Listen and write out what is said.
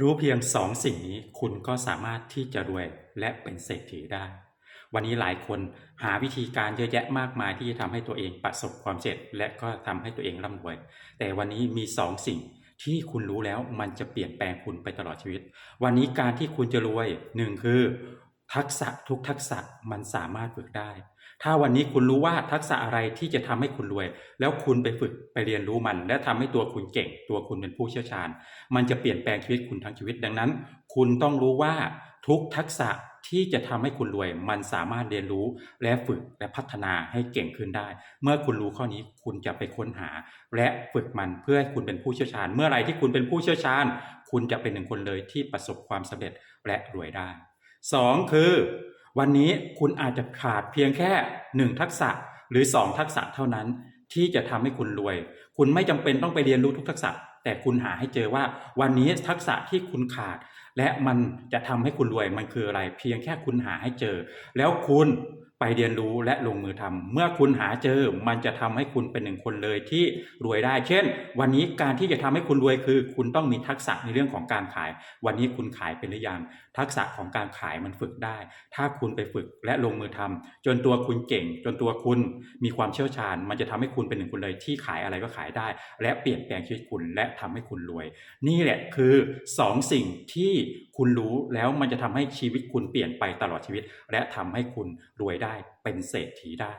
รู้เพียงสองสิ่งนี้คุณก็สามารถที่จะรวยและเป็นเศรษฐีได้ วันนี้หลายคนหาวิธีการเยอะแยะมากมายที่จะทำให้ตัวเองประสบความสำเร็จและก็ทำให้ตัวเองร่ำรวย แต่วันนี้มีสองสิ่งที่คุณรู้แล้วมันจะเปลี่ยนแปลงคุณไปตลอดชีวิต วันนี้การที่คุณจะรวยหนึ่งคือ ทักษะทุกทักษะมันสามารถฝึกได้ ถ้าวันนี้คุณรู้ว่าทักษะอะไรที่จะทำให้คุณรวย แล้วคุณไปฝึกไปเรียนรู้มัน และทำให้ตัวคุณเก่ง ตัวคุณเป็นผู้เชี่ยวชาญ มันจะเปลี่ยนแปลงชีวิตคุณทั้งชีวิตดังนั้น คุณต้องรู้ว่าทุกทักษะที่จะทำให้คุณรวย มันสามารถเรียนรู้และฝึกและพัฒนาให้เก่งขึ้นได้ เมื่อคุณรู้ข้อนี้คุณจะไปค้นหา และฝึกมันเพื่อให้คุณเป็นผู้เชี่ยวชาญ เมื่อไรที่คุณเป็นผู้เชี่ยวชาญ คุณจะเป็นหนึ่งคนเลยที่ประสบความสำเร็จและรวยได้ สองคือ วันนี้คุณอาจจะขาดเพียงแค่หนึ่งทักษะหรือสองทักษะเท่านั้นที่จะทำให้คุณรวย คุณไม่จำเป็นต้องไปเรียนรู้ทุกทักษะ แต่คุณหาให้เจอว่า วันนี้ทักษะที่คุณขาด และมันจะทำให้คุณรวยมันคืออะไร เพียงแค่คุณหาให้เจอ แล้วคุณ ไปเรียนรู้และลงมือทำเมื่อคุณหาเจอมันจะทำให้คุณเป็นหนึ่งคนเลยที่รวยได้ เช่น วันนี้การที่จะทำให้คุณรวยคือ คุณต้องมีทักษะในเรื่องของการขาย วันนี้คุณขายเป็นหรือยังทักษะของการขายมันฝึกได้ ถ้าคุณไปฝึกและลงมือทำจนตัวคุณเก่ง จนตัวคุณมีความเชี่ยวชาญ มันจะทำให้คุณเป็นหนึ่งคนเลยที่ขายอะไรก็ขายได้ และเปลี่ยนแปลงชีวิตคุณและทำให้คุณรวย นี่แหละคือสองสิ่งที่ คุณรู้แล้วมันจะทำให้ชีวิตคุณเปลี่ยนไปตลอดชีวิต และทำให้คุณรวยได้เป็นเศรษฐีได้